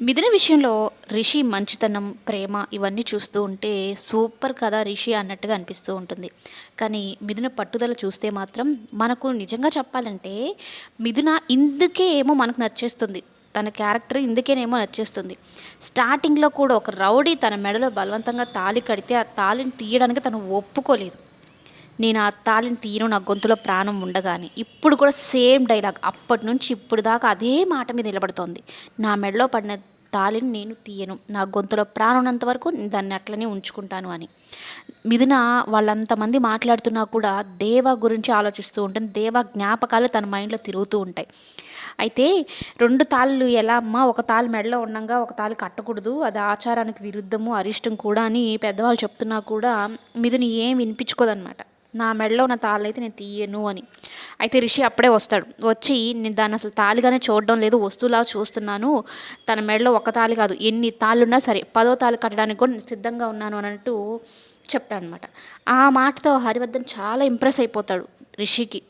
మిథున విషయంలో రిషి మంచితనం ప్రేమ ఇవన్నీ చూస్తూ ఉంటే సూపర్ కదా రిషి అన్నట్టుగా అనిపిస్తూ ఉంటుంది. కానీ మిథున పట్టుదల చూస్తే మాత్రం మనకు నిజంగా చెప్పాలంటే మిథున ఇందుకే ఏమో మనకు నచ్చేస్తుంది. తన క్యారెక్టర్ ఇందుకేనేమో నచ్చేస్తుంది. స్టార్టింగ్లో కూడా ఒక రౌడీ తన మెడలో బలవంతంగా తాళి కడితే ఆ తాళిని తీయడానికి తను ఒప్పుకోలేదు. నేను ఆ తాళిని తీయను నా గొంతులో ప్రాణం ఉండగానే. ఇప్పుడు కూడా సేమ్ డైలాగ్ అప్పటి నుంచి ఇప్పుడు దాకా అదే మాట మీద నిలబడుతోంది. నా మెడలో పడిన తాళిని నేను తీయను నా గొంతులో ప్రాణం ఉన్నంత వరకు దాన్ని అట్లనే ఉంచుకుంటాను అని. మిథున వాళ్ళంతమంది మాట్లాడుతున్నా కూడా దేవ గురించి ఆలోచిస్తూ ఉంటుంది దేవ జ్ఞాపకాలు తన మైండ్లో తిరుగుతూ ఉంటాయి. అయితే రెండు తాళ్ళు ఎలా అమ్మా ఒక తాళి మెడలో ఉండగా ఒక తాళి కట్టకూడదు అది ఆచారానికి విరుద్ధము అరిష్టం కూడా అని పెద్దవాళ్ళు చెప్తున్నా కూడా మిథుని ఏం వినిపించుకోదన్నమాట. నా మెడలో ఉన్న తాళ్ళు అయితే నేను తీయను అని. అయితే రిషి అప్పుడే వస్తాడు. వచ్చి నేను దాన్ని అసలు తాళిగానే చూడడం లేదు వస్తువులా చూస్తున్నాను. తన మెడలో ఒక తాళి కాదు ఎన్ని తాళ్ళున్నా సరే పదో తాళి కట్టడానికి కూడా నేను సిద్ధంగా ఉన్నాను అన్నట్టు చెప్తాడనమాట ఆ మాటతో హరివర్ధన్ చాలా ఇంప్రెస్ అయిపోతాడు రిషికి.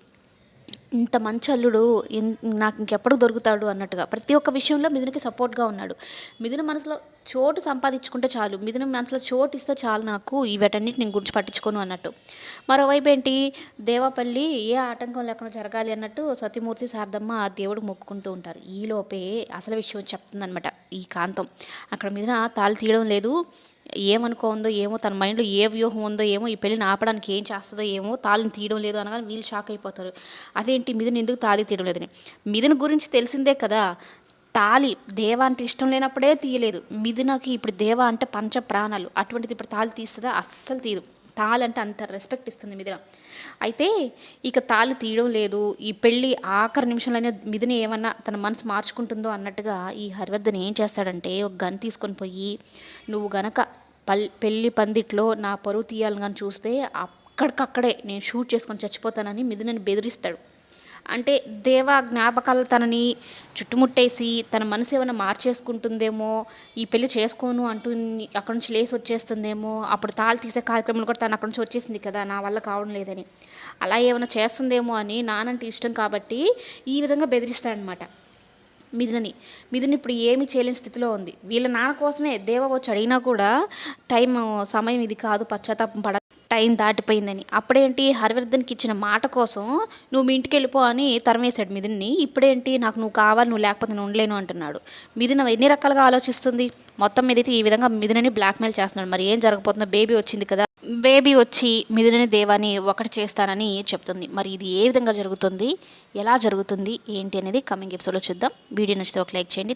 ఇంత మంచి అల్లుడు నాకు ఇంకెప్పుడు దొరుకుతాడు అన్నట్టుగా ప్రతి ఒక్క విషయంలో మిథునకి సపోర్ట్గా ఉన్నాడు. మిథున మనసులో చోటు సంపాదించుకుంటే చాలు. మిథున మనసులో చోటు ఇస్తే చాలు నాకు ఈ నేను గురించి పట్టించుకోను అన్నట్టు. మరోవైపు ఏంటి? దేవాపల్లి ఏ ఆటంకం లేకుండా జరగాలి అన్నట్టు సత్యమూర్తి శారదమ్మ ఆ దేవుడు మొక్కుకుంటూ ఉంటారు. ఈలోపే అసలు విషయం చెప్తుందనమాట ఈ కాంతం. అక్కడ మిథున తాళి తీయడం లేదు. ఏమనుకోందో ఏమో తన మైండ్లో ఏ వ్యూహం ఉందో ఏమో ఈ పెళ్ళిని ఆపడానికి ఏం చేస్తుందో ఏమో తాళిని తీయడం లేదు అనగానే వీళ్ళు షాక్ అయిపోతారు. అదేంటి మిథున ఎందుకు తాళి తీయడం లేదని? మిథున గురించి తెలిసిందే కదా. తాళి దేవ అంటే ఇష్టం లేనప్పుడే తీయలేదు. మిథునకి ఇప్పుడు దేవ అంటే పంచ ప్రాణాలు. అటువంటిది ఇప్పుడు తాళి తీస్తుందా? అస్సలు తీయదు. తాళి అంటే అంత రెస్పెక్ట్ ఇస్తుంది మిథున. అయితే ఇక తాళి తీయడం లేదు. ఈ పెళ్ళి ఆఖరి నిమిషంలోనే మిథున ఏమన్నా తన మనసు మార్చుకుంటుందో అన్నట్టుగా ఈ హరివర్ధన్ ఏం చేస్తాడంటే ఒక గన్ తీసుకొని పోయి నువ్వు గనక పల్ పెళ్ళి పందిట్లో నా పరువు తీయాలని కానీ చూస్తే అక్కడికక్కడే నేను షూట్ చేసుకొని చచ్చిపోతానని మిథునని బెదిరిస్తాడు. అంటే దేవ జ్ఞాపకాలు తనని చుట్టుముట్టేసి తన మనసు ఏమైనా మార్చేసుకుంటుందేమో ఈ పెళ్ళి చేసుకోను అంటూ అక్కడి అక్కడ నుంచి లేచి వచ్చేస్తుందేమో అప్పుడు తాళి తీసే కార్యక్రమం కూడా తను అక్కడ నుంచి వచ్చేసింది కదా నా వల్ల కావడం లేదని. అలా ఏమైనా చేస్తుందేమో అని నానంటే ఇష్టం కాబట్టి ఈ విధంగా బెదిరిస్తాడనమాట మిథునని. మిథుని ఇప్పుడు ఏమి చేయలేని స్థితిలో ఉంది. వీళ్ళ నాన్న కోసమే దేవ వచ్చి అడిగినా కూడా టైం సమయం ఇది కాదు పశ్చాత్తాపం పడ టైం దాటిపోయిందని. అప్పుడేంటి? హరివర్ధన్కి ఇచ్చిన మాట కోసం నువ్వు మీ ఇంటికి వెళ్ళిపో అని తరమేశాడు మిథున్ని. ఇప్పుడేంటి? నాకు నువ్వు కావాలి నువ్వు లేకపోతే నేను ఉండలేను అంటున్నాడు. మిథున ఎన్ని రకాలుగా ఆలోచిస్తుంది? మొత్తం మీద అయితే ఈ విధంగా మిథునని బ్లాక్మెయిల్ చేస్తున్నాడు. మరి ఏం జరగబోతుందో? బేబీ వచ్చింది కదా. బేబీ వచ్చి మిదిలిన దేవాన్ని ఒకటి చేస్తానని చెప్తుంది. మరి ఇది ఏ విధంగా జరుగుతుంది? ఎలా జరుగుతుంది? ఏంటి అనేది కమింగ్ ఎపిసోడ్లో చూద్దాం. వీడియో నచ్చితే ఒక లైక్ చేయండి.